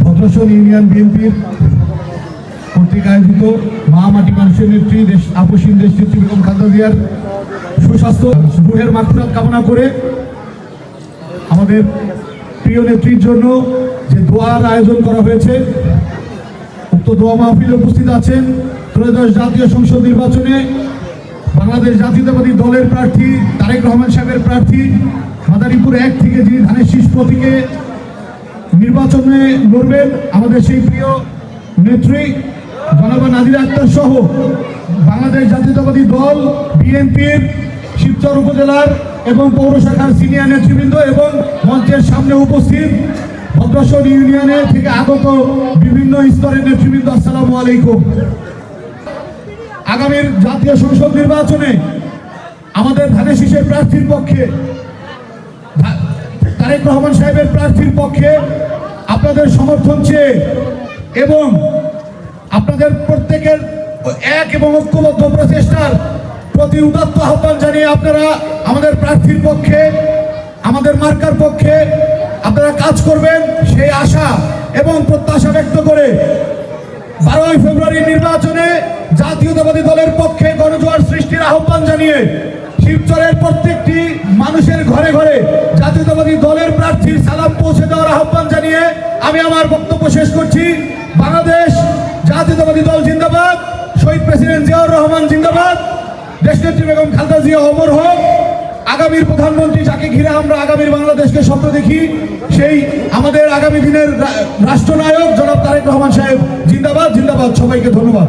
ভদ্রসন union বিএনপির কর্তৃক আয়োজিত মা মাটি মানুষের নেত্রী, দেশ আপসীন দেশ নেত্রী বেগম খালেদা জিয়ার সুস্বাস্থ্য রুহের মাকফুরাত কামনা করে আমাদের প্রিয় নেত্রীর জন্য যে দোয়ার আয়োজন করা হয়েছে, উক্ত দোয়া মাহফিলে উপস্থিত আছেন ত্রয়োদশ জাতীয় সংসদ নির্বাচনে বাংলাদেশ জাতীয়তাবাদী দলের প্রার্থী তারেক রহমান সাহেবের প্রার্থী, মাদারীপুর এক থেকে যিনি ধানের শীষ প্রতীকে নির্বাচনে লড়বেন আমাদের সেই প্রিয় নেত্রী জনাবা নাদির আক্তার সহ বাংলাদেশ জাতীয়তাবাদী দল, বিএনপির শিবচর উপজেলার এবং পৌর শাখার সিনিয়র নেতৃবৃন্দ এবং মঞ্চের সামনে উপস্থিত ভদ্রাসন ইউনিয়নে থেকে আগত বিভিন্ন স্তরের নেতৃবৃন্দ, আসসালামু আলাইকুম। আগামীর জাতীয় সংসদ নির্বাচনে আমাদের ধানের শীষের প্রার্থীর পক্ষে তারেক রহমান সাহেবের প্রার্থীর পক্ষে আপনাদের সমর্থন চেয়ে এবং আপনাদের প্রত্যেকের এক এবং ঐক্যবদ্ধ প্রচেষ্টার প্রতি উদাত্ত আহ্বান জানিয়ে আপনারা আমাদের প্রার্থীর পক্ষে, আমাদের মার্কার পক্ষে আপনারা কাজ করবেন সেই আশা এবং প্রত্যাশা ব্যক্ত করে বারোই ফেব্রুয়ারি নির্বাচনে জাতীয়তাবাদী দলের পক্ষে গণজোয়ার সৃষ্টির আহ্বান জানিয়ে শিবচরের প্রত্যেকটি মানুষের ঘরে ঘরে প্রার্থীর সালাম পৌঁছে দেওয়ার আহ্বান জানিয়ে আমি আমার বক্তব্য শেষ করছি। বাংলাদেশ জাতীয়তাবাদী দল জিন্দাবাদ, শহীদ প্রেসিডেন্ট জিয়াউর রহমান জিন্দাবাদ দেশনেত্রী বেগম খালেদা জিয়া অমর হোক, আগামীর প্রধানমন্ত্রী যাকে ঘিরে আমরা আগামীর বাংলাদেশকে স্বপ্ন দেখি, সেই আমাদের আগামী দিনের রাষ্ট্রনায়ক জনাব তারেক রহমান সাহেব জিন্দাবাদ জিন্দাবাদ, সবাইকে ধন্যবাদ।